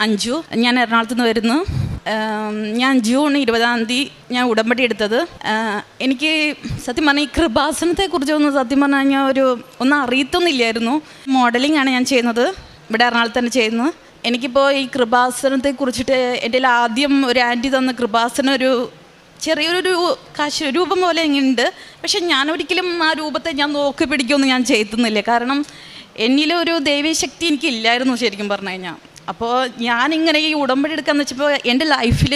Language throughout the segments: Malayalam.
അഞ്ജു ഞാൻ എറണാകുളത്ത് നിന്ന് വരുന്നു ഞാൻ ജൂൺ ഇരുപതാം തീയതി ഞാൻ ഉടമ്പടി എടുത്തത്. എനിക്ക് സത്യം പറഞ്ഞാൽ ഈ കൃപാസനത്തെക്കുറിച്ചൊന്നും സത്യം പറഞ്ഞു കഴിഞ്ഞാൽ ഒരു ഒന്നും അറിയത്തൊന്നുമില്ലായിരുന്നു മോഡലിംഗ് ആണ് ഞാൻ ചെയ്യുന്നത്. ഇവിടെ എറണാകുളത്ത് തന്നെ ചെയ്യുന്നത് എനിക്കിപ്പോൾ ഈ കൃപാസനത്തെ കുറിച്ചിട്ട് എന്റെ ആദ്യം ഒരു ആന്റി തന്ന കൃപാസനം ഒരു ചെറിയൊരു കാശ് രൂപം പോലെ ഉണ്ട് പക്ഷെ ഞാൻ ഒരിക്കലും ആ രൂപത്തെ ഞാൻ നോക്കി പിടിക്കുമെന്ന് ഞാൻ ചെയ്തുന്നില്ല കാരണം എന്നിലൊരു ദൈവീശക്തി എനിക്കില്ലായിരുന്നു ശരിക്കും പറഞ്ഞു കഴിഞ്ഞാൽ അപ്പോൾ ഞാനിങ്ങനെ ഈ ഉടമ്പടി എടുക്കാന്ന് വെച്ചപ്പോൾ എന്റെ ലൈഫിൽ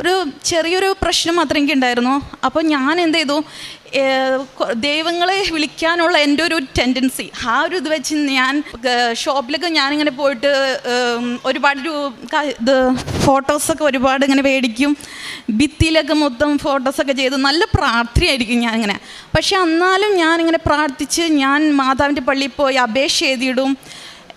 ഒരു ചെറിയൊരു പ്രശ്നം മാത്രമേ എനിക്ക് ഉണ്ടായിരുന്നു അപ്പോൾ ഞാൻ എന്ത് ചെയ്തു? ദൈവങ്ങളെ വിളിക്കാനുള്ള എന്റെ ഒരു ടെൻഡൻസി ആ ഒരു ഇത് വെച്ച് ഞാൻ ഷോപ്പിലൊക്കെ ഞാനിങ്ങനെ പോയിട്ട് ഒരുപാട് ഒരു ഇത് ഫോട്ടോസൊക്കെ ഒരുപാട് ഇങ്ങനെ മേടിക്കും. ഭിത്തിയിലൊക്കെ മൊത്തം ഫോട്ടോസൊക്കെ ചെയ്ത് നല്ല പ്രാർത്ഥനയായിരിക്കും ഞാനിങ്ങനെ. പക്ഷെ എന്നാലും ഞാനിങ്ങനെ പ്രാർത്ഥിച്ച് ഞാൻ മാതാവിന്റെ പള്ളിയിൽ പോയി അപേക്ഷ എഴുതിയിടും.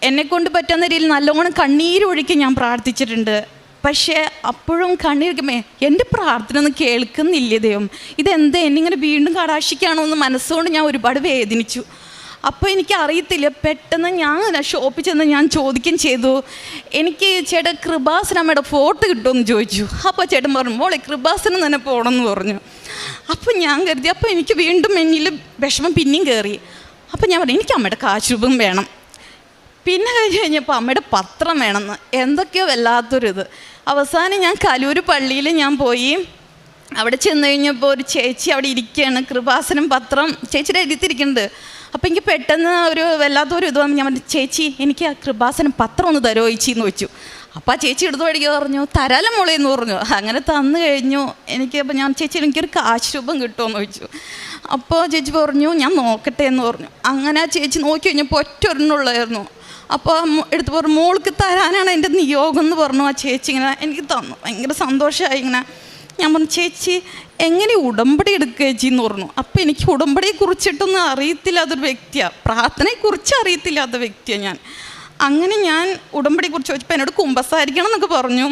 എന്നെക്കൊണ്ട് പറ്റുന്ന രീതിയിൽ നല്ലോണം കണ്ണീരൊഴുക്കി ഞാൻ പ്രാർത്ഥിച്ചിട്ടുണ്ട്. പക്ഷേ അപ്പോഴും കണ്ണീർക്കുമേ എന്റെ പ്രാർത്ഥന ഒന്നും കേൾക്കുന്നില്ല ദൈവം? ഇതെന്താ? എന്നിങ്ങനെ വീണ്ടും കടാക്ഷിക്കാണോ? എന്ന് മനസ്സുകൊണ്ട് ഞാൻ ഒരുപാട് വേദനിച്ചു. അപ്പോൾ എനിക്ക് അറിയത്തില്ല പെട്ടെന്ന് ഞാൻ ഷോപ്പിൽ ചെന്ന് ഞാൻ ചോദിക്കുകയും ചെയ്തു. എനിക്ക് ചേട്ടൻ കൃപാസനമ്മയുടെ ഫോട്ടോ കിട്ടുമെന്ന് ചോദിച്ചു. അപ്പോൾ ചേട്ടൻ പറഞ്ഞു മോളെ കൃപാസനം തന്നെ പോകണമെന്ന് പറഞ്ഞു. അപ്പോൾ ഞാൻ കരുതി അപ്പോൾ എനിക്ക് വീണ്ടും എന്നിൽ വിഷമം പിന്നെയും കയറി അപ്പോൾ ഞാൻ പറഞ്ഞു എനിക്ക് അമ്മയുടെ കാശുപം വേണം. പിന്നെ കഴിഞ്ഞ് കഴിഞ്ഞപ്പോൾ അമ്മയുടെ പത്രം വേണമെന്ന് എന്തൊക്കെയോ വല്ലാത്തൊരിത്. അവസാനം ഞാൻ കലൂർ പള്ളിയിൽ ഞാൻ പോയി. അവിടെ ചെന്ന് കഴിഞ്ഞപ്പോൾ ഒരു ചേച്ചി അവിടെ ഇരിക്കുകയാണ്. കൃപാസനം പത്രം ചേച്ചിയുടെ എഴുതിത്തിരിക്കുന്നുണ്ട് അപ്പോൾ എനിക്ക് പെട്ടെന്ന് ഒരു വല്ലാത്തൊരു ഇത് ഞാൻ പറഞ്ഞു ചേച്ചി എനിക്ക് ആ കൃപാസനം പത്രം ഒന്ന് തരോ ചേച്ചി? എന്ന് വെച്ചു അപ്പോൾ ആ ചേച്ചി എടുത്തു പഠിക്കുക പറഞ്ഞു തരാലം മോളെ എന്ന് പറഞ്ഞു. അങ്ങനെ തന്നു കഴിഞ്ഞു. എനിക്ക് അപ്പോൾ ഞാൻ ചേച്ചി എനിക്കൊരു കാശ് രൂപം കിട്ടുമെന്ന് ചോദിച്ചു. അപ്പോൾ ചേച്ചി പറഞ്ഞു ഞാൻ നോക്കട്ടെ എന്ന് പറഞ്ഞു. അങ്ങനെ ആ ചേച്ചി നോക്കി കഴിഞ്ഞപ്പോൾ ഒറ്റ ഒരെണ്ണമുള്ളായിരുന്നു അപ്പോൾ എടുത്ത് പറഞ്ഞു മോൾക്ക് തരാനാണ് എന്റെ നിയോഗം എന്ന് പറഞ്ഞു ആ ചേച്ചി ഇങ്ങനെ എനിക്ക് തന്നു. ഭയങ്കര സന്തോഷമായി ഇങ്ങനെ. ഞാൻ പറഞ്ഞു ചേച്ചി എങ്ങനെ ഉടമ്പടി എടുക്കുക ചേച്ചി എന്ന് പറഞ്ഞു. അപ്പോൾ എനിക്ക് ഉടമ്പടിയെ കുറിച്ചിട്ടൊന്നും അറിയത്തില്ലാത്തൊരു വ്യക്തിയാണ് പ്രാർത്ഥനയെക്കുറിച്ച് അറിയത്തില്ലാത്ത വ്യക്തിയാണ് ഞാൻ. അങ്ങനെ ഞാൻ ഉടമ്പടിയെ കുറിച്ച് ചോദിച്ചപ്പോൾ എന്നോട് കുമ്പസാരിക്കണം എന്നൊക്കെ പറഞ്ഞു.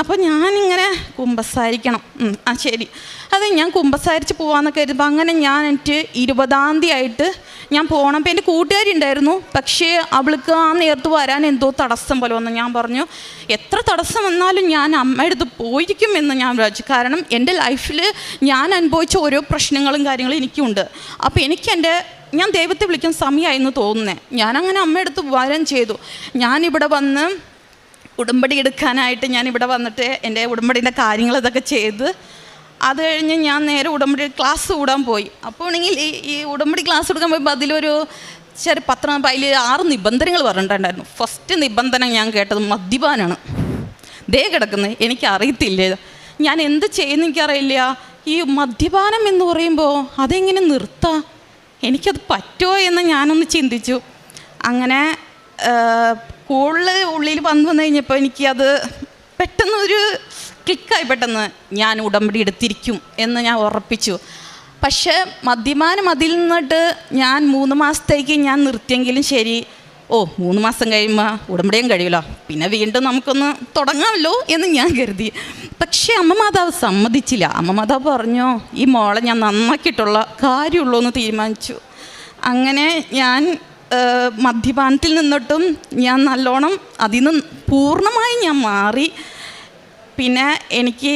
അപ്പോൾ ഞാനിങ്ങനെ കുമ്പസാരിക്കണം. ആ ശരി. അതെ ഞാൻ കുമ്പസാരിച്ച് പോകാമെന്നൊക്കെ കരുതുമ്പോൾ അങ്ങനെ ഞാൻ എനിക്ക് ഇരുപതാം തീയതി ആയിട്ട് ഞാൻ പോകണം അപ്പോൾ എന്റെ കൂട്ടുകാരി ഉണ്ടായിരുന്നു. പക്ഷേ അവൾക്ക് ആ നേരത്ത് വരാൻ എന്തോ തടസ്സം പോലെ വന്നു. ഞാൻ പറഞ്ഞു എത്ര തടസ്സം വന്നാലും ഞാൻ അമ്മയുടെ അടുത്ത് പോയിരിക്കും എന്ന് ഞാൻ വിചാരിച്ചു. കാരണം എന്റെ ലൈഫിൽ ഞാൻ അനുഭവിച്ച ഓരോ പ്രശ്നങ്ങളും കാര്യങ്ങളും എനിക്കുണ്ട്. അപ്പോൾ എനിക്ക് എന്റെ ഞാൻ ദൈവത്തെ വിളിക്കുന്ന സമയമായിരുന്നു തോന്നുന്നത് ഞാനങ്ങനെ അമ്മയുടെ അടുത്ത് വരാൻ ചെയ്തു. ഞാനിവിടെ വന്ന് ഉടമ്പടി എടുക്കാനായിട്ട് ഞാൻ ഇവിടെ വന്നിട്ട് എന്റെ ഉടമ്പടിന്റെ കാര്യങ്ങൾ ഇതൊക്കെ ചെയ്ത് അത് കഴിഞ്ഞ് ഞാൻ നേരെ ഉടമ്പടി ക്ലാസ് കൂടാൻ പോയി. അപ്പോൾ ആണെങ്കിൽ ഈ ഉടമ്പടി ക്ലാസ് കൊടുക്കാൻ പോയപ്പോൾ അതിലൊരു ചെറിയ പത്രം അതിൽ ആറ് നിബന്ധനകൾ പറഞ്ഞിട്ടുണ്ടായിരുന്നു. ഫസ്റ്റ് നിബന്ധന ഞാൻ കേട്ടത് മദ്യപാനാണ്. ദേ കിടക്കുന്നത് എനിക്ക് അറിയത്തില്ല ഞാൻ എന്ത് ചെയ്യുന്ന എനിക്കറിയില്ല. ഈ മദ്യപാനം എന്ന് പറയുമ്പോൾ അതെങ്ങനെ നിർത്താം? എനിക്കത് പറ്റുമോ എന്ന് ഞാനൊന്ന് ചിന്തിച്ചു. അങ്ങനെ കൂടുതൽ ഉള്ളിൽ വന്നു വന്നു കഴിഞ്ഞപ്പോൾ എനിക്കത് പെട്ടെന്നൊരു ക്ലിക്കായി പെട്ടെന്ന് ഞാൻ ഉടമ്പടി എടുത്തിരിക്കും എന്ന് ഞാൻ ഉറപ്പിച്ചു. പക്ഷേ മദ്യപാനം അതിൽ നിന്നിട്ട് ഞാൻ മൂന്ന് മാസത്തേക്ക് ഞാൻ നിർത്തിയെങ്കിലും ശരി. ഓ മൂന്ന് മാസം കഴിയുമ്പോൾ ഉടമ്പടിയും കഴിയുമല്ലോ. പിന്നെ വീണ്ടും നമുക്കൊന്ന് തുടങ്ങാമല്ലോ എന്ന് ഞാൻ കരുതി. പക്ഷേ അമ്മ മാതാവ് സമ്മതിച്ചില്ല. അമ്മ മാതാവ് പറഞ്ഞോ ഈ മോളെ ഞാൻ നന്നാക്കിയിട്ടുള്ള കാര്യമുള്ളൂ എന്ന് തീരുമാനിച്ചു. അങ്ങനെ ഞാൻ മദ്യപാനത്തിൽ നിന്നിട്ടും ഞാൻ നല്ലോണം അതിൽ നിന്ന് പൂർണമായി ഞാൻ മാറി. പിന്നെ എനിക്ക്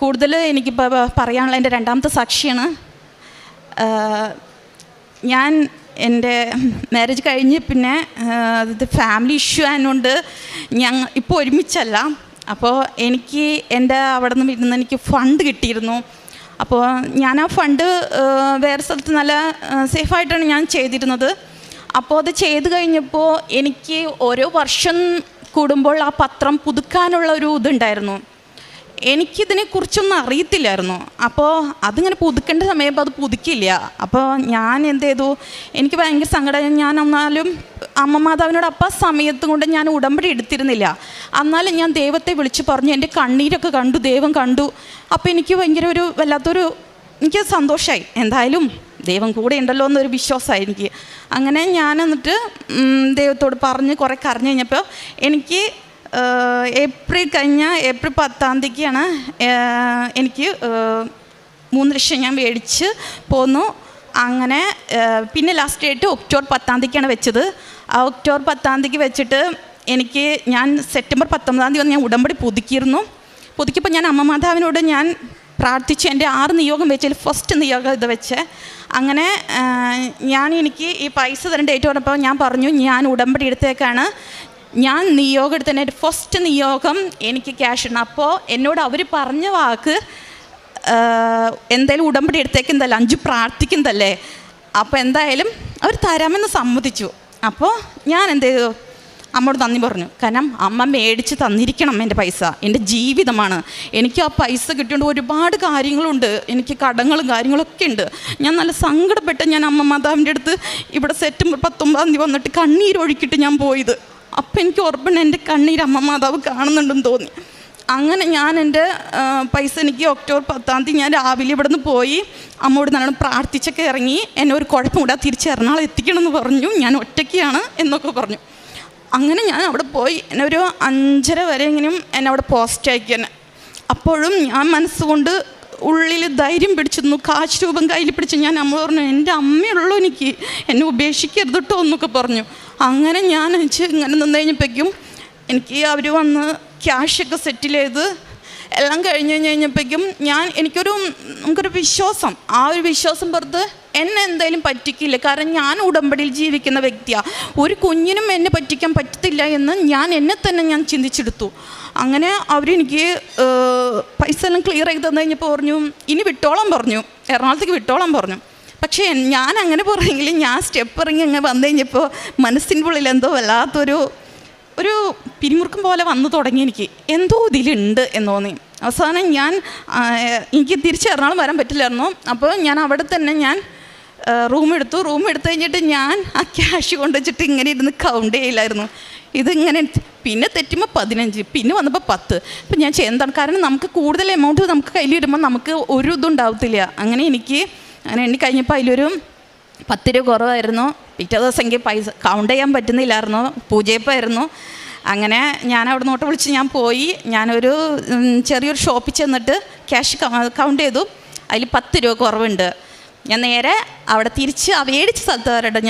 കൂടുതൽ എനിക്കിപ്പോൾ പറയാനുള്ള എന്റെ രണ്ടാമത്തെ സാക്ഷിയാണ്. ഞാൻ എന്റെ മാരേജ് കഴിഞ്ഞ് പിന്നെ ഇത് ഫാമിലി ഇഷ്യൂ ആയതുകൊണ്ട് ഞങ്ങൾ ഇപ്പോൾ ഒരുമിച്ചല്ല. അപ്പോൾ എനിക്ക് എന്റെ അവിടെ നിന്ന് ഇരുന്ന് എനിക്ക് ഫണ്ട് കിട്ടിയിരുന്നു. അപ്പോൾ ഞാൻ ആ ഫണ്ട് വേറെ സ്ഥലത്ത് നല്ല സേഫായിട്ടാണ് ഞാൻ ചെയ്തിരുന്നത്. അപ്പോൾ അത് ചെയ്ത് കഴിഞ്ഞപ്പോൾ എനിക്ക് ഓരോ വർഷം കൂടുമ്പോൾ ആ പത്രം പുതുക്കാനുള്ള ഒരു ഇതുണ്ടായിരുന്നു. എനിക്കിതിനെക്കുറിച്ചൊന്നും അറിയത്തില്ലായിരുന്നു. അപ്പോൾ അതിങ്ങനെ പുതുക്കേണ്ട സമയപ്പോൾ അത് പുതുക്കില്ല അപ്പോൾ ഞാൻ എന്ത് ചെയ്തു? എനിക്ക് ഭയങ്കര സങ്കടം ഞാൻ എന്നാലും അമ്മ മാതാവിനോട് അപ്പം ആ സമയത്ത് കൊണ്ട് ഞാൻ ഉടമ്പടി എടുത്തിരുന്നില്ല. എന്നാലും ഞാൻ ദൈവത്തെ വിളിച്ച് പറഞ്ഞു എന്റെ കണ്ണീരൊക്കെ കണ്ടു ദൈവം കണ്ടു. അപ്പോൾ എനിക്ക് ഭയങ്കര ഒരു വല്ലാത്തൊരു എനിക്ക് സന്തോഷമായി എന്തായാലും ദൈവം കൂടെ ഉണ്ടല്ലോ എന്നൊരു വിശ്വാസമായി എനിക്ക്. അങ്ങനെ ഞാൻ എന്നിട്ട് ദൈവത്തോട് പറഞ്ഞ് കുറേ കരഞ്ഞു കഴിഞ്ഞപ്പോൾ എനിക്ക് ഏപ്രിൽ കഴിഞ്ഞ ഏപ്രിൽ പത്താം തീയതിക്കാണ് എനിക്ക് മൂന്ന് ലക്ഷം ഞാൻ മേടിച്ച് പോന്നു. അങ്ങനെ പിന്നെ ലാസ്റ്റ് ഡേറ്റ് ഒക്ടോബർ പത്താം തീയതിക്കാണ് വെച്ചത്. ആ ഒക്ടോബർ പത്താം തീയതിക്ക് വെച്ചിട്ട് എനിക്ക് ഞാൻ സെപ്റ്റംബർ പത്തൊമ്പതാം തീയതി വന്ന് ഞാൻ ഉടമ്പടി പുതുക്കിയിരുന്നു. പുതുക്കിയപ്പോൾ ഞാൻ അമ്മമാതാവിനോട് ഞാൻ പ്രാർത്ഥിച്ച്. എന്റെ ആറ് നിയോഗം വെച്ചതിൽ ഫസ്റ്റ് നിയോഗം ഇത് വെച്ച്. അങ്ങനെ ഞാൻ എനിക്ക് ഈ പൈസ തരേണ്ട ഡേറ്റ് പറഞ്ഞപ്പോൾ ഞാൻ പറഞ്ഞു ഞാൻ ഉടമ്പടി എടുത്തേക്കാണ്. ഞാൻ നിയോഗം എടുത്തതിന്റെ ഫസ്റ്റ് നിയോഗം എനിക്ക് ക്യാഷ് ഇടണം. അപ്പോൾ എന്നോട് അവർ പറഞ്ഞ വാക്ക് എന്തായാലും ഉടമ്പടി എടുത്തേക്കുന്നതല്ലേ അഞ്ച് പ്രാർത്ഥിക്കുന്നതല്ലേ. അപ്പോൾ എന്തായാലും അവർ തരാമെന്ന് സമ്മതിച്ചു. അപ്പോൾ ഞാൻ എന്ത് ചെയ്തു? അമ്മയോട് നന്ദി പറഞ്ഞു. കാരണം അമ്മ മേടിച്ച് തന്നിരിക്കണം എന്റെ പൈസ. എന്റെ ജീവിതമാണ്. എനിക്ക് ആ പൈസ കിട്ടിയോണ്ട് ഒരുപാട് കാര്യങ്ങളുണ്ട്. എനിക്ക് കടങ്ങളും കാര്യങ്ങളൊക്കെ ഉണ്ട്. ഞാൻ നല്ല സങ്കടപ്പെട്ട് ഞാൻ അമ്മ മാതാവിന്റെ അടുത്ത് ഇവിടെ സെപ്റ്റംബർ പത്തൊമ്പതാം തീയതി വന്നിട്ട് കണ്ണീരൊഴുക്കിയിട്ട് ഞാൻ പോയത്. അപ്പം എനിക്ക് ഉറപ്പുണ്ട് എന്റെ കണ്ണീർ അമ്മ മാതാവ് കാണുന്നുണ്ടെന്ന് തോന്നി. അങ്ങനെ ഞാൻ എന്റെ പൈസ എനിക്ക് ഒക്ടോബർ പത്താം തീയതി ഞാൻ രാവിലെ ഇവിടെ നിന്ന് പോയി. അമ്മോട് നല്ലോണം പ്രാർത്ഥിച്ചൊക്കെ ഇറങ്ങി. എന്നെ ഒരു കുഴപ്പം കൂടാതെ തിരിച്ച് എറണാകുളം എത്തിക്കണമെന്ന് പറഞ്ഞു. ഞാൻ ഒറ്റയ്ക്കാണ് എന്നൊക്കെ പറഞ്ഞു. അങ്ങനെ ഞാൻ അവിടെ പോയി. എന്നെ ഒരു അഞ്ചര വരെ എങ്ങനെയും എന്നെ അവിടെ പോസ്റ്റ് അയക്കാൻ അപ്പോഴും ഞാൻ മനസ്സുകൊണ്ട് ഉള്ളിൽ ധൈര്യം പിടിച്ചിരുന്നു കാശ് രൂപം കയ്യിൽ പിടിച്ച് ഞാൻ അമ്മ പറഞ്ഞു എന്റെ അമ്മയുള്ളൂ എനിക്ക്. എന്നെ ഉപേക്ഷിക്കരുത് കേട്ടോ എന്നൊക്കെ പറഞ്ഞു. അങ്ങനെ ഞാൻ വെച്ച് ഇങ്ങനെ നിന്ന് കഴിഞ്ഞപ്പോഴേക്കും എനിക്ക് അവർ വന്ന് ക്യാഷൊക്കെ സെറ്റിൽ ചെയ്ത് എല്ലാം കഴിഞ്ഞ് കഴിഞ്ഞ് കഴിഞ്ഞപ്പോഴേക്കും ഞാൻ എനിക്കൊരു നമുക്കൊരു വിശ്വാസം ആ ഒരു വിശ്വാസം പുറത്ത് എന്നെ എന്തായാലും പറ്റിക്കില്ല. കാരണം ഞാൻ ഉടമ്പടിയിൽ ജീവിക്കുന്ന വ്യക്തിയാണ് ഒരു കുഞ്ഞിനും എന്നെ പറ്റിക്കാൻ പറ്റത്തില്ല എന്ന് ഞാൻ എന്നെ തന്നെ ഞാൻ ചിന്തിച്ചെടുത്തു. അങ്ങനെ അവരെനിക്ക് പൈസ എല്ലാം ക്ലിയർ ചെയ്ത് തന്നു കഴിഞ്ഞപ്പോൾ പറഞ്ഞു ഇനി വിട്ടോളം പറഞ്ഞു. എറണാകുളത്തേക്ക് വിട്ടോളം പറഞ്ഞു. പക്ഷേ ഞാൻ അങ്ങനെ പറഞ്ഞെങ്കിൽ ഞാൻ സ്റ്റെപ്പ് ഇറങ്ങി അങ്ങനെ വന്നു കഴിഞ്ഞപ്പോൾ മനസ്സിന്റെ ഉള്ളിൽ എന്തോ വല്ലാത്തൊരു ഒരു പിരിമുറുക്കം പോലെ വന്നു തുടങ്ങി എനിക്ക്. എന്തോ ഇതിലുണ്ട് എന്ന് തോന്നി. അവസാനം ഞാൻ എനിക്ക് തിരിച്ച് വരാൻ പറ്റില്ലായിരുന്നു. അപ്പോൾ ഞാൻ അവിടെ തന്നെ ഞാൻ റൂം എടുത്തു. റൂം എടുത്തു കഴിഞ്ഞിട്ട് ഞാൻ ആ ക്യാഷ് കൊണ്ടുവച്ചിട്ട് ഇങ്ങനെ ഇരുന്ന് കൗണ്ട് ചെയ്യില്ലായിരുന്നു ഇതിങ്ങനെ പിന്നെ തെറ്റുമ്പോൾ പതിനഞ്ച് പിന്നെ വന്നപ്പോൾ പത്ത്. അപ്പം ഞാൻ ചെയ്യുന്നതാണ് കാരണം നമുക്ക് കൂടുതൽ എമൗണ്ട് നമുക്ക് കയ്യിൽ വരുമ്പോൾ നമുക്ക് ഒരു ഇതുണ്ടാവത്തില്ല അങ്ങനെ എനിക്ക് അങ്ങനെ എണ്ണി കഴിഞ്ഞപ്പോൾ അതിലൊരു പത്ത് രൂപ കുറവായിരുന്നു. പിറ്റേ ദിവസം എനിക്ക് പൈസ കൗണ്ട് ചെയ്യാൻ പറ്റുന്നില്ലായിരുന്നു. പൂജയപ്പായിരുന്നു അങ്ങനെ ഞാൻ അവിടെ നോട്ട് വിളിച്ച് ഞാൻ പോയി. ഞാനൊരു ചെറിയൊരു ഷോപ്പിൽ ചെന്നിട്ട് ക്യാഷ് കൗണ്ട് ചെയ്തു. അതിൽ പത്ത് രൂപ കുറവുണ്ട്. ഞാൻ നേരെ അവിടെ തിരിച്ച് ആ മേടിച്ച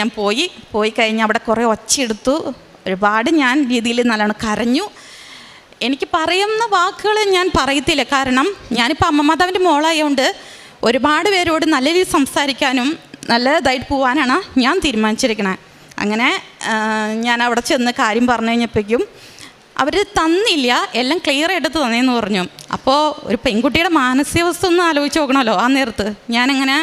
ഞാൻ പോയി. പോയി കഴിഞ്ഞ് അവിടെ കുറേ ഒച്ചയെടുത്തു ഒരുപാട് ഞാൻ രീതിയിൽ നല്ലോണം കരഞ്ഞു. എനിക്ക് പറയുന്ന വാക്കുകൾ ഞാൻ പറയത്തില്ല. കാരണം ഞാനിപ്പോൾ അമ്മമാതാവിന്റെ മോളായതുകൊണ്ട് ഒരുപാട് പേരോട് നല്ല രീതിയിൽ സംസാരിക്കാനും നല്ലതായിട്ട് പോകാനാണ് ഞാൻ തീരുമാനിച്ചിരിക്കുന്നത് അങ്ങനെ ഞാൻ അവിടെ ചെന്ന് കാര്യം പറഞ്ഞു കഴിഞ്ഞപ്പോഴേക്കും അവർ തന്നില്ല എല്ലാം ക്ലിയർ എടുത്ത് തന്നേന്ന് പറഞ്ഞു. അപ്പോൾ ഒരു പെൺകുട്ടിയുടെ മാനസികാവസ്ഥ ഒന്ന് ആലോചിച്ച് നോക്കണമല്ലോ ആ നേരത്ത്. ഞാനങ്ങനെ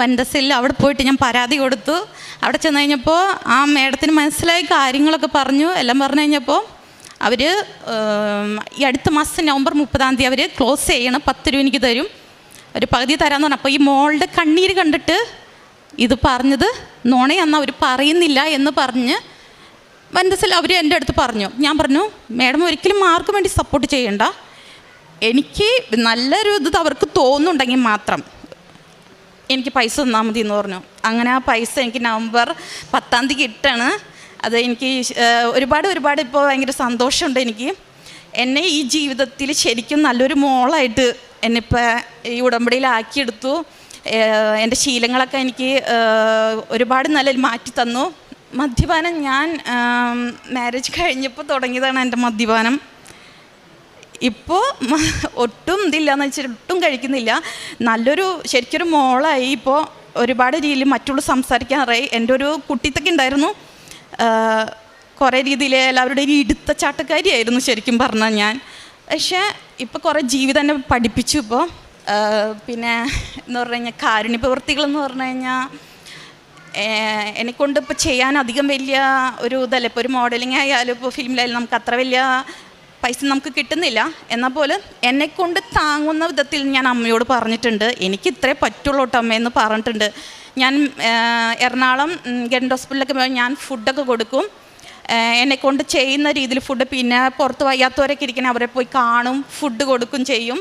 വൻഡസിൽ അവിടെ പോയിട്ട് ഞാൻ പരാതി കൊടുത്തു. അവിടെ ചെന്ന് കഴിഞ്ഞപ്പോൾ ആ മേഡത്തിന് മനസ്സിലായി കാര്യങ്ങളൊക്കെ പറഞ്ഞു. എല്ലാം പറഞ്ഞു കഴിഞ്ഞപ്പോൾ അവർ ഈ അടുത്ത മാസം നവംബർ മുപ്പതാം തീയതി അവർ ക്ലോസ് ചെയ്യണം പത്ത് രൂപ എനിക്ക് തരും. ഒരു പകുതി തരാമെന്ന് പറഞ്ഞു. അപ്പോൾ ഈ മോളുടെ കണ്ണീര് കണ്ടിട്ട് ഇത് പറഞ്ഞത് നുണയെന്ന് അവർ പറയുന്നില്ല എന്ന് പറഞ്ഞ് വന്ദസൽ അവർ എന്റെ അടുത്ത് പറഞ്ഞു. ഞാൻ പറഞ്ഞു മാഡം ഒരിക്കലും മാർക്ക് വേണ്ടി സപ്പോർട്ട് ചെയ്യണ്ട. എനിക്ക് നല്ലൊരു ഇത് അവർക്ക് തോന്നുന്നുണ്ടെങ്കിൽ മാത്രം എനിക്ക് പൈസ തന്നാൽ മതി എന്ന് പറഞ്ഞു. അങ്ങനെ ആ പൈസ എനിക്ക് നവംബർ പത്താം തീയതി കിട്ടാണ്. അത് എനിക്ക് ഒരുപാട് ഒരുപാട് ഇപ്പോൾ ഭയങ്കര സന്തോഷമുണ്ട് എനിക്ക്. എന്നെ ഈ ജീവിതത്തിൽ ശരിക്കും നല്ലൊരു മോളായിട്ട് എന്നെ ഇപ്പം ഈ ഉടമ്പടിയിലാക്കിയെടുത്തു എന്റെ ശീലങ്ങളൊക്കെ എനിക്ക് ഒരുപാട് നല്ല മാറ്റി തന്നു. മദ്യപാനം ഞാൻ മാരേജ് കഴിഞ്ഞപ്പോൾ തുടങ്ങിയതാണ് എന്റെ മദ്യപാനം. ഇപ്പോൾ ഒട്ടും ഇതില്ലാന്ന് വെച്ചാൽ ഒട്ടും കഴിക്കുന്നില്ല. നല്ലൊരു ശരിക്കൊരു മോളായി ഇപ്പോൾ ഒരുപാട് രീതിയിൽ മറ്റുള്ള സംസാരിക്കാറായി എന്റെ ഒരു കുട്ടിത്തൊക്കെ ഉണ്ടായിരുന്നു. കുറേ രീതിയിൽ എല്ലാവരുടെയും ഇടുത്ത ചാട്ടക്കാരിയായിരുന്നു ശരിക്കും പറഞ്ഞാൽ ഞാൻ. പക്ഷേ ഇപ്പോൾ കുറേ ജീവിതം എന്നെ പഠിപ്പിച്ചു ഇപ്പോൾ പിന്നെ എന്ന് പറഞ്ഞു കഴിഞ്ഞാൽ കാരുണ്യ പ്രവൃത്തികളെന്ന് പറഞ്ഞു കഴിഞ്ഞാൽ എന്നെക്കൊണ്ട് ഇപ്പോൾ ചെയ്യാൻ അധികം വലിയ ഒരു ഇതല്ല. ഇപ്പോൾ ഒരു മോഡലിംഗ് ആയാലും ഇപ്പോൾ ഫിലിമിലായാലും നമുക്ക് അത്ര വലിയ പൈസ നമുക്ക് കിട്ടുന്നില്ല. എന്നാൽ പോലും എന്നെക്കൊണ്ട് താങ്ങുന്ന വിധത്തിൽ ഞാൻ അമ്മയോട് പറഞ്ഞിട്ടുണ്ട്. എനിക്ക് ഇത്രേ പറ്റുള്ളൂ കേട്ടോ അമ്മയെന്ന് പറഞ്ഞിട്ടുണ്ട്. ഞാൻ എറണാകുളം ഗവൺമെന്റ് ഹോസ്പിറ്റലിലൊക്കെ പോയി ഞാൻ ഫുഡൊക്കെ കൊടുക്കും. എന്നെക്കൊണ്ട് ചെയ്യുന്ന രീതിയിൽ ഫുഡ് പിന്നെ പുറത്ത് വയ്യാത്തവരൊക്കെ ഇരിക്കണേ അവരെ പോയി കാണും ഫുഡ് കൊടുക്കും ചെയ്യും.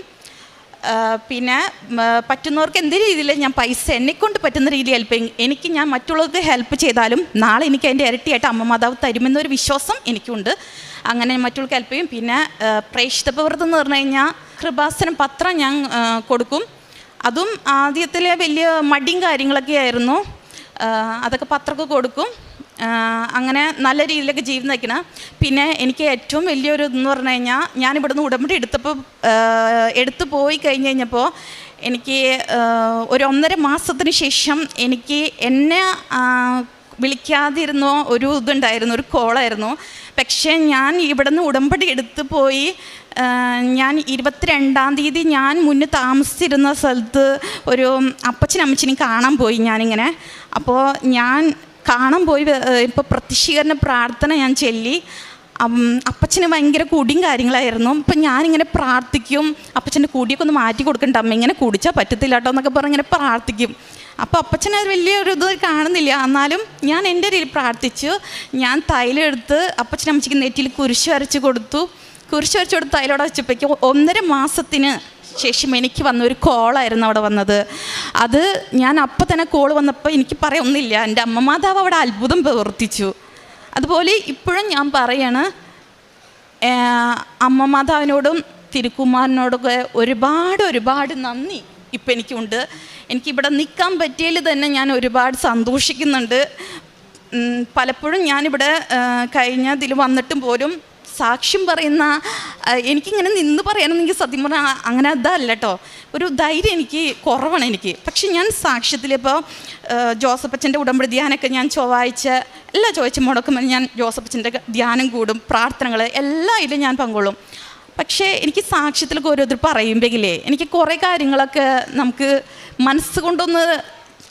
പിന്നെ പറ്റുന്നവർക്ക് എന്ത് രീതിയിൽ ഞാൻ പൈസ എന്നെക്കൊണ്ട് പറ്റുന്ന രീതിയിൽ ഹെൽപ്പ് ചെയ്യും. എനിക്ക് ഞാൻ മറ്റുള്ളവർക്ക് ഹെൽപ്പ് ചെയ്താലും നാളെ എനിക്ക് അതിന്റെ ഇരട്ടിയായിട്ട് അമ്മ മാതാവ് തരുമെന്നൊരു വിശ്വാസം എനിക്കുണ്ട്. അങ്ങനെ മറ്റുള്ളവർക്ക് ഹെൽപ്പ് ചെയ്യും. പിന്നെ ആ, പ്രേക്ഷിത പ്രവൃത്തി എന്ന് പറഞ്ഞു കഴിഞ്ഞാൽ കൃപാസനം പത്രം ഞാൻ കൊടുക്കും. അതും ആദ്യത്തിലെ വലിയ മടിയും കാര്യങ്ങളൊക്കെ ആയിരുന്നു. അതൊക്കെ പത്രമൊക്കെ കൊടുക്കും. അങ്ങനെ നല്ല രീതിയിലൊക്കെ ജീവിതം നയിക്കണം പിന്നെ എനിക്ക് ഏറ്റവും വലിയൊരു ഇതെന്ന് പറഞ്ഞു കഴിഞ്ഞാൽ ഞാൻ ഇവിടുന്ന് ഉടമ്പടി എടുത്തപ്പോൾ എടുത്തു പോയി കഴിഞ്ഞ് കഴിഞ്ഞപ്പോൾ എനിക്ക് ഒരു ഒന്നര മാസത്തിന് ശേഷം എനിക്ക് എന്നെ വിളിക്കാതിരുന്നോ ഒരു ഇതുണ്ടായിരുന്നു ഒരു കോളായിരുന്നു. പക്ഷേ ഞാൻ ഇവിടുന്ന് ഉടമ്പടി എടുത്തു പോയി ഞാൻ ഇരുപത്തിരണ്ടാം തീയതി ഞാൻ മുന്നേ താമസിച്ചിരുന്ന സ്ഥലത്ത് ഒരു അപ്പച്ചനും കാണാൻ പോയി ഞാനിങ്ങനെ. അപ്പോൾ ഞാൻ കാണാൻ പോയി ഇപ്പോൾ പ്രത്യക്ഷീകരണ പ്രാർത്ഥന ഞാൻ ചൊല്ലി. അപ്പച്ചന് ഭയങ്കര കുടിയും കാര്യങ്ങളായിരുന്നു. അപ്പം ഞാനിങ്ങനെ പ്രാർത്ഥിക്കും അപ്പച്ചന്റെ കുടിയൊക്കെ ഒന്ന് മാറ്റി കൊടുക്കണ്ട അമ്മ ഇങ്ങനെ കുടിച്ചാൽ പറ്റത്തില്ല കേട്ടോ എന്നൊക്കെ പറഞ്ഞ് ഇങ്ങനെ പ്രാർത്ഥിക്കും. അപ്പോൾ അപ്പച്ചൻ അത് വലിയൊരു ഇത് കാണുന്നില്ല. എന്നാലും ഞാൻ എന്റെ രീതിയിൽ പ്രാർത്ഥിച്ചു. ഞാൻ തൈലെടുത്ത് അപ്പച്ചൻ അമ്മച്ചിക്ക് നെറ്റിയിൽ കുരിശ് വരച്ച് കൊടുത്തു. കുരിശ് വരച്ച് കൊടുത്ത് തൈലോടെ വെച്ചപ്പോഴേക്കും ഒന്നര മാസത്തിന് ശേഷം എനിക്ക് വന്ന ഒരു കോളായിരുന്നു അവിടെ വന്നത്. അത് ഞാൻ അപ്പം തന്നെ കോൾ വന്നപ്പോൾ എനിക്ക് പറയൊന്നുമില്ല എന്റെ അമ്മ മാതാവ് അവിടെ അത്ഭുതം പ്രവർത്തിച്ചു. അതുപോലെ ഇപ്പോഴും ഞാൻ പറയാണ് അമ്മ മാതാവിനോടും തിരുക്കുമാരനോടൊക്കെ ഒരുപാട് ഒരുപാട് നന്ദി ഇപ്പം എനിക്കുണ്ട്. എനിക്കിവിടെ നിൽക്കാൻ പറ്റിയതിൽ തന്നെ ഞാൻ ഒരുപാട് സന്തോഷിക്കുന്നുണ്ട്. പലപ്പോഴും ഞാനിവിടെ കഴിഞ്ഞ ഇതിൽ വന്നിട്ടും പോലും സാക്ഷ്യം പറയുന്ന എനിക്കിങ്ങനെ നിന്ന് പറയാനൊന്നും എനിക്ക് സത്യം പറഞ്ഞാൽ അങ്ങനെ അതല്ല കേട്ടോ ഒരു ധൈര്യം എനിക്ക് കുറവാണ് എനിക്ക്. പക്ഷെ ഞാൻ സാക്ഷ്യത്തിലിപ്പോൾ ജോസഫച്ചന്റെ ഉടമ്പടി ധ്യാനമൊക്കെ ഞാൻ ചൊവ്വാഴ്ച എല്ലാ ചൊവ്വാഴ്ച മുടക്കുമ്പോൾ ഞാൻ ജോസഫച്ചന്റെ ധ്യാനം കൂടും പ്രാർത്ഥനകൾ എല്ലാം ഇതിലും ഞാൻ പങ്കൊള്ളും പക്ഷേ എനിക്ക് സാക്ഷ്യത്തിലൊക്കെ ഓരോരുത്തർ പറയുമ്പോഴേ എനിക്ക് കുറേ കാര്യങ്ങളൊക്കെ നമുക്ക് മനസ്സുകൊണ്ടൊന്ന്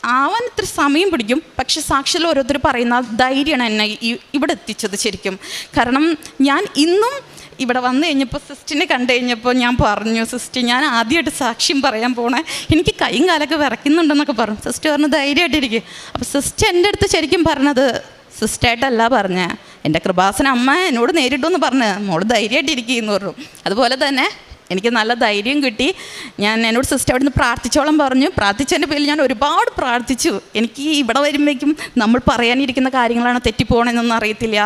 ആവാൻ സമയം പിടിക്കും. പക്ഷെ സാക്ഷിയിൽ ഓരോരുത്തർ പറയുന്ന ധൈര്യമാണ് എന്നെ ഇവിടെ എത്തിച്ചത് ശരിക്കും. കാരണം ഞാൻ ഇന്നും ഇവിടെ വന്നു കഴിഞ്ഞപ്പോൾ സിസ്റ്റിനെ കണ്ടു കഴിഞ്ഞപ്പോൾ ഞാൻ പറഞ്ഞു സിസ്റ്റർ ഞാൻ ആദ്യമായിട്ട് സാക്ഷ്യം പറയാൻ പോണേ. എനിക്ക് കൈയും കാലൊക്കെ വിറയ്ക്കുന്നുണ്ടെന്നൊക്കെ പറഞ്ഞു. സിസ്റ്റർ പറഞ്ഞു ധൈര്യമായിട്ടിരിക്കും. അപ്പോൾ സിസ്റ്റർ എന്റെ അടുത്ത് ശരിക്കും പറഞ്ഞത് സിസ്റ്ററായിട്ടല്ല പറഞ്ഞ. എന്റെ കൃപാസന അമ്മ എന്നോട് നേരിട്ടു എന്ന് പറഞ്ഞ് മോൾ ധൈര്യമായിട്ടിരിക്കുന്നു പറഞ്ഞു. അതുപോലെ തന്നെ എനിക്ക് നല്ല ധൈര്യം കിട്ടി. ഞാൻ എന്നോട് സിസ്റ്റർ അവിടെ നിന്ന് പ്രാർത്ഥിച്ചോളം പറഞ്ഞു. പ്രാർത്ഥിച്ചതിന്റെ പേരിൽ ഞാൻ ഒരുപാട് പ്രാർത്ഥിച്ചു. എനിക്ക് ഇവിടെ വരുമ്പോഴേക്കും നമ്മൾ പറയാനിരിക്കുന്ന കാര്യങ്ങളാണ് തെറ്റിപ്പോകണമെന്നൊന്നും അറിയത്തില്ല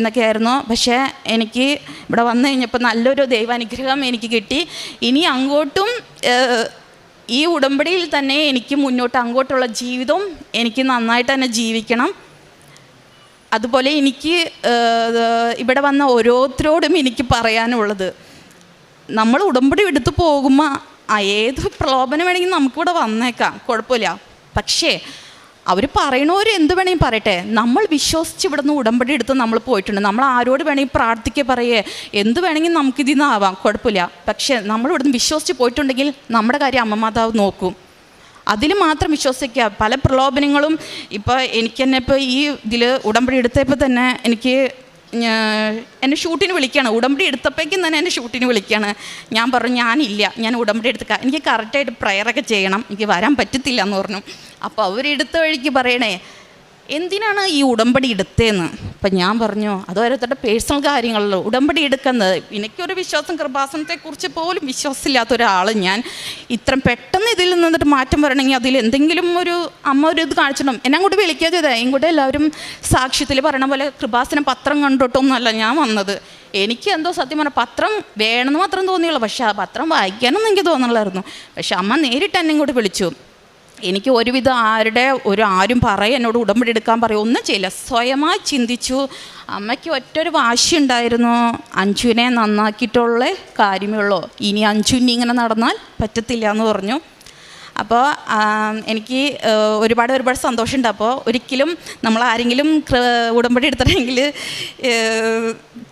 എന്നൊക്കെയായിരുന്നു. പക്ഷേ എനിക്ക് ഇവിടെ വന്നു കഴിഞ്ഞപ്പോൾ നല്ലൊരു ദൈവാനുഗ്രഹം എനിക്ക് കിട്ടി. ഇനി അങ്ങോട്ടും ഈ ഉടമ്പടിയിൽ തന്നെ എനിക്ക് മുന്നോട്ട് അങ്ങോട്ടുള്ള ജീവിതം എനിക്ക് നന്നായിട്ട് തന്നെ ജീവിക്കണം. അതുപോലെ എനിക്ക് ഇവിടെ വന്ന ഓരോരുത്തരോടും എനിക്ക് പറയാനുള്ളത്. നമ്മൾ ഉടമ്പടി എടുത്തു പോകുമ്പോൾ ഏത് പ്രലോഭനം വേണമെങ്കിൽ നമുക്കിവിടെ വന്നേക്കാം. കുഴപ്പമില്ല. പക്ഷേ അവർ പറയണവർ എന്ത് വേണമെങ്കിൽ പറയട്ടെ. നമ്മൾ വിശ്വസിച്ച് ഇവിടെ നിന്ന് ഉടമ്പടി എടുത്ത് നമ്മൾ പോയിട്ടുണ്ട്. നമ്മൾ ആരോട് വേണമെങ്കിൽ പ്രാർത്ഥിക്കുക പറയേ. എന്ത് വേണമെങ്കിൽ നമുക്കിതിൽ നിന്നാവാം കുഴപ്പമില്ല. പക്ഷേ നമ്മൾ ഇവിടെ നിന്ന് വിശ്വസിച്ച് പോയിട്ടുണ്ടെങ്കിൽ നമ്മുടെ കാര്യം അമ്മ മാതാവ് നോക്കും. അതിൽ മാത്രം വിശ്വസിക്കുക. പല പ്രലോഭനങ്ങളും ഇപ്പോൾ എനിക്ക് തന്നെ ഇപ്പോൾ ഈ ഇതിൽ ഉടമ്പടി എടുത്തപ്പോൾ തന്നെ എനിക്ക് എന്നെ ഷൂട്ടിന് വിളിക്കുകയാണ് ഉടമ്പടി എടുത്തപ്പോഴേക്കും തന്നെ എന്നെ ഷൂട്ടിന് വിളിക്കുകയാണ് ഞാൻ പറഞ്ഞു ഞാനില്ല. ഞാൻ ഉടമ്പടി എടുത്ത് എനിക്ക് കറക്റ്റായിട്ട് പ്രയറൊക്കെ ചെയ്യണം. എനിക്ക് വരാൻ പറ്റത്തില്ല എന്ന് പറഞ്ഞു. അപ്പോൾ അവരെടുത്ത വഴിക്ക് പറയണേ എന്തിനാണ് ഈ ഉടമ്പടി എടുത്തതെന്ന് അപ്പം ഞാൻ പറഞ്ഞു അത് ഓരോരുത്തരുടെ പേഴ്സണൽ കാര്യങ്ങളല്ലോ. ഉടമ്പടി എടുക്കുന്നത്. എനിക്കൊരു വിശ്വാസം കൃപാസനത്തെക്കുറിച്ച് പോലും വിശ്വാസമില്ലാത്ത ഒരാൾ ഞാൻ. ഇത്ര പെട്ടെന്ന് ഇതിൽ നിന്നിട്ട് മാറ്റം വരണമെങ്കിൽ അതിൽ എന്തെങ്കിലും ഒരു അമ്മ ഒരു ഇത് കാണിച്ചിട്ടും എന്നെ അങ്ങോട്ട് വിളിക്കുക ചെയ്തേ. ഇങ്ങോട്ട് എല്ലാവരും സാക്ഷ്യത്തിൽ പറയണ പോലെ കൃപാസനം പത്രം കണ്ടിട്ടൊന്നുമല്ല ഞാൻ വന്നത്. എനിക്ക് എന്തോ സത്യം പറഞ്ഞാൽ പത്രം വേണമെന്ന് മാത്രം തോന്നിയുള്ളൂ. പക്ഷേ ആ പത്രം വായിക്കാനൊന്നും എനിക്ക് തോന്നുന്നില്ലായിരുന്നു പക്ഷെ അമ്മ നേരിട്ട് എന്നെ ഇങ്ങോട്ട് വിളിച്ചു. എനിക്ക് ഒരുവിധം ആരുടെ ഒരു ആരും പറയും എന്നോട് ഉടമ്പടി എടുക്കാൻ പറയും ഒന്നും ചെയ്യില്ല. സ്വയമായി ചിന്തിച്ചു അമ്മയ്ക്ക് ഒറ്റൊരു വാശി ഉണ്ടായിരുന്നു. അഞ്ജുവിനെ നന്നാക്കിയിട്ടുള്ള കാര്യമേ ഉള്ളൂ. ഇനി അഞ്ചുവിനി ഇങ്ങനെ നടന്നാൽ പറ്റത്തില്ല എന്ന് പറഞ്ഞു. അപ്പോൾ എനിക്ക് ഒരുപാട് ഒരുപാട് സന്തോഷമുണ്ട്. അപ്പോൾ ഒരിക്കലും നമ്മൾ ആരെങ്കിലും ഉടമ്പടി എടുത്തിട്ടുണ്ടെങ്കിൽ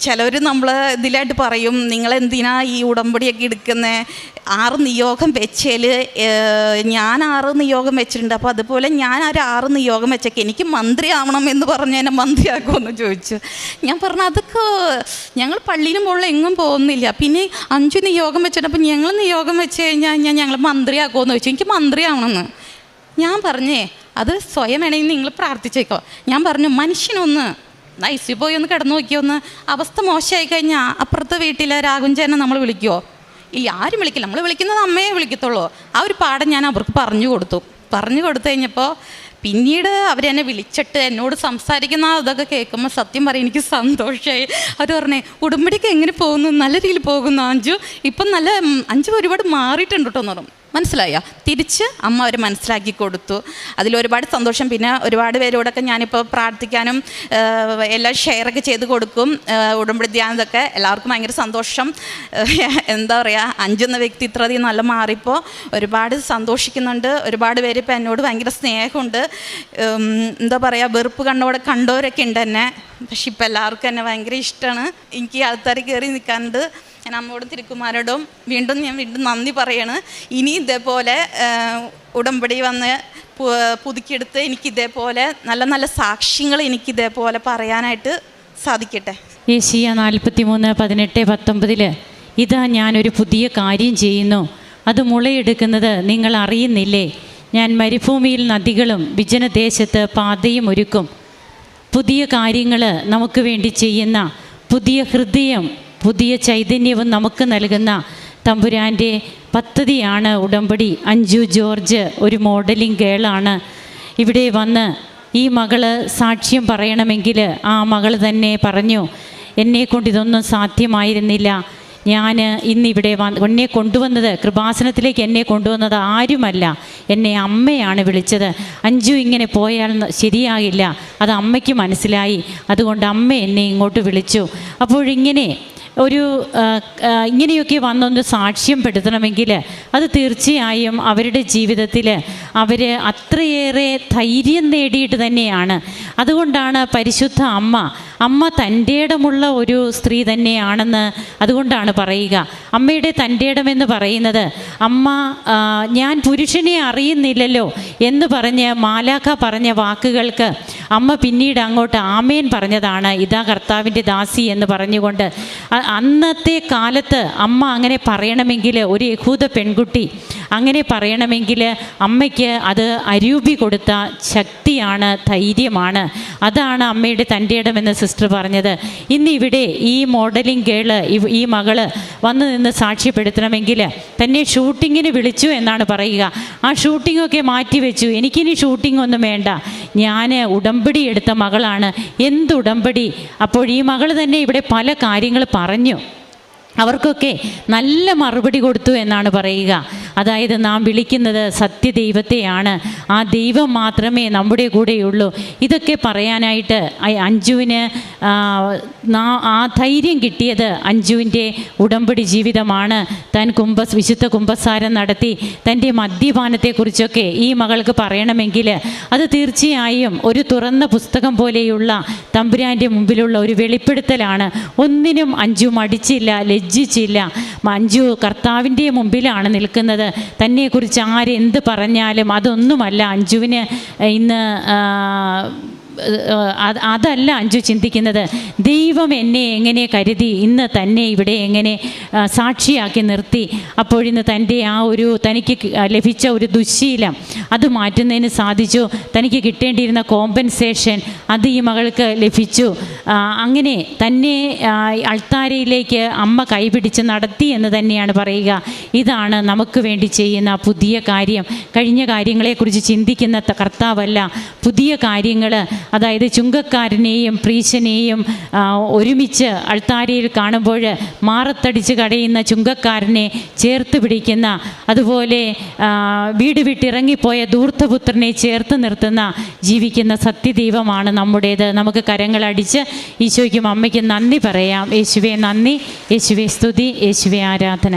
ചിലവർ നമ്മൾ ഇതിലായിട്ട് പറയും നിങ്ങളെന്തിനാ ഈ ഉടമ്പടിയൊക്കെ എടുക്കുന്നത് ആറ് നിയോഗം വെച്ചേൽ ഞാൻ ആറ് നിയോഗം വെച്ചിട്ടുണ്ട്. അപ്പോൾ അതുപോലെ ഞാൻ ഒരു ആറ് നിയോഗം വെച്ചേക്ക്. എനിക്ക് മന്ത്രി ആവണം എന്ന് പറഞ്ഞ് എന്നെ മന്ത്രിയാക്കുമെന്ന് ചോദിച്ചു. ഞാൻ പറഞ്ഞു അതൊക്കെ ഞങ്ങൾ പള്ളിയിലും മുകളിൽ എങ്ങും പോകുന്നില്ല. പിന്നെ അഞ്ച് നിയോഗം വെച്ചിട്ട് അപ്പോൾ ഞങ്ങൾ നിയോഗം വെച്ച് കഴിഞ്ഞാൽ ഞാൻ ഞങ്ങൾ മന്ത്രിയാക്കുമെന്ന് ചോദിച്ചു. എനിക്ക് മന്ത്രിയാവണമെന്ന്. ഞാൻ പറഞ്ഞേ അത് സ്വയം വേണമെങ്കിൽ നിങ്ങൾ പ്രാർത്ഥിച്ചേക്കോ. ഞാൻ പറഞ്ഞു മനുഷ്യനൊന്ന് ഐസി പോയി ഒന്ന് കിടന്നു നോക്കിയൊന്ന് അവസ്ഥ മോശമായി കഴിഞ്ഞാൽ അപ്പുറത്തെ വീട്ടിലെ രാഘുഞ്ചേനെ നമ്മൾ വിളിക്കുമോ ഇല്ല ആരും വിളിക്കില്ല. നമ്മൾ വിളിക്കുന്നത് അമ്മയെ വിളിക്കത്തുള്ളൂ. ആ ഒരു പാഠം ഞാൻ അവർക്ക് പറഞ്ഞു കൊടുത്തു. പറഞ്ഞു കൊടുത്തു കഴിഞ്ഞപ്പോൾ പിന്നീട് അവരെന്നെ വിളിച്ചിട്ട് എന്നോട് സംസാരിക്കുന്ന അതൊക്കെ കേൾക്കുമ്പോൾ സത്യം പറയും എനിക്ക് സന്തോഷമായി അവർ പറഞ്ഞേ ഉടുമ്പടിക്ക് എങ്ങനെ പോകുന്നു? നല്ല രീതിയിൽ പോകുന്നു അഞ്ചു ഇപ്പം നല്ല അഞ്ചു ഒരുപാട് മാറിയിട്ടുണ്ട് കേട്ടോ എന്ന് പറഞ്ഞു. മനസ്സിലായോ? തിരിച്ച് അമ്മ അവർ മനസ്സിലാക്കി കൊടുത്തു. അതിലൊരുപാട് സന്തോഷം. പിന്നെ ഒരുപാട് പേരോടൊക്കെ ഞാനിപ്പോൾ പ്രാർത്ഥിക്കാനും എല്ലാം ഷെയറൊക്കെ ചെയ്ത് കൊടുക്കും. ഉടമ്പടി ധ്യാനതൊക്കെ. എല്ലാവർക്കും ഭയങ്കര സന്തോഷം. എന്താ പറയുക അഞ്ചെന്ന വ്യക്തി ഇത്രയധികം നല്ല മാറിപ്പോൾ ഒരുപാട് സന്തോഷിക്കുന്നുണ്ട്. ഒരുപാട് പേര് ഇപ്പം എന്നോട് ഭയങ്കര സ്നേഹമുണ്ട്. എന്താ പറയുക വെറുപ്പ് കണ്ടോടെ കണ്ടവരൊക്കെ ഉണ്ട് എന്നെ. പക്ഷെ ഇപ്പം എല്ലാവർക്കും എന്നെ ഭയങ്കര ഇഷ്ടമാണ്. എനിക്ക് ആൾക്കാർ കയറി നിൽക്കാനുണ്ട്. ഞാൻ അമ്മയോടും തിരുക്കുമാരോടും വീണ്ടും ഞാൻ വീണ്ടും നന്ദി പറയാണ്. ഇനി ഇതേപോലെ ഉടമ്പടി വന്ന് പുതുക്കിയെടുത്ത് എനിക്ക് ഇതേപോലെ നല്ല നല്ല സാക്ഷ്യങ്ങൾ എനിക്ക് ഇതേപോലെ പറയാനായിട്ട് സാധിക്കട്ടെ? ഏഷ്യ നാൽപ്പത്തി മൂന്ന് പതിനെട്ട് പത്തൊമ്പതിൽ ഇതാ ഞാനൊരു പുതിയ കാര്യം ചെയ്യുന്നു. അത് മുളയെടുക്കുന്നത് നിങ്ങൾ അറിയുന്നില്ലേ? ഞാൻ മരുഭൂമിയിൽ നദികളും വിജനദേശത്ത് പാതയും ഒരുക്കും. പുതിയ കാര്യങ്ങൾ നമുക്ക് വേണ്ടി ചെയ്യുന്ന പുതിയ ഹൃദയം പുതിയ ചൈതന്യവും നമുക്ക് നൽകുന്ന തമ്പുരാന്റെ പദ്ധതിയാണ് ഉടമ്പടി. അഞ്ജു ജോർജ് ഒരു മോഡലിംഗ് ഗേളാണ്. ഇവിടെ വന്ന് ഈ മകൾ സാക്ഷ്യം പറയണമെങ്കിൽ ആ മകൾ തന്നെ പറഞ്ഞു എന്നെ കൊണ്ട് ഇതൊന്നും സാധ്യമായിരുന്നില്ല. ഞാൻ ഇന്നിവിടെ വന്ന് എന്നെ കൊണ്ടുവന്നത് കൃപാസനത്തിലേക്ക് എന്നെ കൊണ്ടുവന്നത് ആരുമല്ല. എന്നെ അമ്മയാണ് വിളിച്ചത്. അഞ്ചു ഇങ്ങനെ പോയാൽ ശരിയാകില്ല അത് അമ്മയ്ക്ക് മനസ്സിലായി. അതുകൊണ്ട് അമ്മ എന്നെ ഇങ്ങോട്ട് വിളിച്ചു. അപ്പോഴിങ്ങനെ ഒരു ഇങ്ങനെയൊക്കെ വന്നൊന്ന് സാക്ഷ്യപ്പെടുത്തണമെങ്കിൽ അത് തീർച്ചയായും അവരുടെ ജീവിതത്തിൽ അവർ അത്രയേറെ ധൈര്യം നേടിയിട്ട് തന്നെയാണ്. അതുകൊണ്ടാണ് പരിശുദ്ധ അമ്മ അമ്മ തന്റെ ഇടമുള്ള ഒരു സ്ത്രീ തന്നെയാണെന്ന് അതുകൊണ്ടാണ് പറയുക. അമ്മയുടെ തന്റെ ഇടമെന്ന് പറയുന്നത് അമ്മ ഞാൻ പുരുഷനെ അറിയുന്നില്ലല്ലോ എന്ന് പറഞ്ഞ് മാലാഖ പറഞ്ഞ വാക്കുകൾക്ക് അമ്മ പിന്നീട് അങ്ങോട്ട് ആമേൻ പറഞ്ഞതാണ് ഇതാ കർത്താവിന്റെ ദാസി എന്ന് പറഞ്ഞുകൊണ്ട്. അന്നത്തെ കാലത്ത് അമ്മ അങ്ങനെ പറയണമെങ്കിൽ ഒരു യഹൂദ പെൺകുട്ടി അങ്ങനെ പറയണമെങ്കിൽ അമ്മയ്ക്ക് അത് അരൂപി കൊടുത്ത ശക്തിയാണ് ധൈര്യമാണ്. അതാണ് അമ്മയുടെ തന്റെ ഇടമെന്ന് സിസ്റ്റർ പറഞ്ഞത്. ഇന്ന് ഇവിടെ ഈ മോഡലിംഗ് ഗേൾ ഈ മകൾ വന്ന് നിന്ന് സാക്ഷ്യപ്പെടുത്തണമെങ്കിൽ തന്നെ ഷൂട്ടിങ്ങിന് വിളിച്ചു എന്നാണ് പറയുക. ആ ഷൂട്ടിങ്ങൊക്കെ മാറ്റി വെച്ചു എനിക്കിനി ഷൂട്ടിംഗ് ഒന്നും വേണ്ട. ഞാൻ ഉടമ്പടി എടുത്ത മകളാണ്. എന്ത് ഉടമ്പടി? അപ്പോൾ ഈ മകൾ തന്നെ ഇവിടെ പല കാര്യങ്ങൾ പറഞ്ഞു. അവർക്കൊക്കെ നല്ല മറുപടി കൊടുത്തു എന്നാണ് പറയുക. അതായത് നാം വിളിക്കുന്നത് സത്യദൈവത്തെയാണ്. ആ ദൈവം മാത്രമേ നമ്മുടെ കൂടെയുള്ളൂ. ഇതൊക്കെ പറയാനായിട്ട് അഞ്ജുവിന് ആ, ധൈര്യം കിട്ടിയത് അഞ്ജുവിന്റെ ഉടമ്പടി ജീവിതമാണ്. താൻ കുംഭ വിശുദ്ധ കുംഭസാരം നടത്തി തന്റെ മദ്യപാനത്തെക്കുറിച്ചൊക്കെ ഈ മകൾക്ക് പറയണമെങ്കിൽ അത് തീർച്ചയായും ഒരു തുറന്ന പുസ്തകം പോലെയുള്ള തമ്പുരാന്റെ മുമ്പിലുള്ള ഒരു വെളിപ്പെടുത്തലാണ്. ഒന്നിനും അഞ്ജു മടിച്ചില്ല ലജ്ജിച്ചില്ല. അഞ്ജു കർത്താവിന്റെ മുമ്പിലാണ് നിൽക്കുന്നത്. തന്നെക്കുറിച്ച് ആരെന്ത് പറഞ്ഞാലും അതൊന്നുമല്ല. അഞ്ജുവിന് ഇന്ന് അതല്ല അഞ്ചു ചിന്തിക്കുന്നത്. ദൈവം എന്നെ എങ്ങനെ കരുതി ഇന്ന് തന്നെ ഇവിടെ എങ്ങനെ സാക്ഷിയാക്കി നിർത്തി. അപ്പോഴിന്ന് തന്റെ ആ ഒരു തനിക്ക് ലഭിച്ച ഒരു ദുശ്ശീലം അത് മാറ്റുന്നതിന് സാധിച്ചു. തനിക്ക് കിട്ടേണ്ടിയിരുന്ന കോമ്പൻസേഷൻ അത് ഈ മകൾക്ക് ലഭിച്ചു. അങ്ങനെ തന്നെ അൾത്താരയിലേക്ക് അമ്മ കൈപിടിച്ച് നടത്തി എന്ന് തന്നെയാണ് പറയുക. ഇതാണ് നമുക്ക് വേണ്ടി ചെയ്യുന്ന പുതിയ കാര്യം. കഴിഞ്ഞ കാര്യങ്ങളെക്കുറിച്ച് ചിന്തിക്കുന്ന കർത്താവല്ല. പുതിയ കാര്യങ്ങൾ അതായത് ചുങ്കക്കാരനെയും പ്രീശനെയും ഒരുമിച്ച് അൾത്താരയിൽ കാണുമ്പോൾ മാറത്തടിച്ച് കടയുന്ന ചുങ്കക്കാരനെ ചേർത്ത് പിടിക്കുന്ന അതുപോലെ വീട് വിട്ടിറങ്ങിപ്പോയ ദൂർത്തപുത്രനെ ചേർത്ത് നിർത്തുന്ന ജീവിക്കുന്ന സത്യദൈവമാണ് നമ്മുടേത്. നമുക്ക് കരങ്ങളടിച്ച് ഈശോയ്ക്കും അമ്മയ്ക്കും നന്ദി പറയാം. യേശുവെ നന്ദി. യേശുവെ സ്തുതി. യേശുവെ ആരാധന.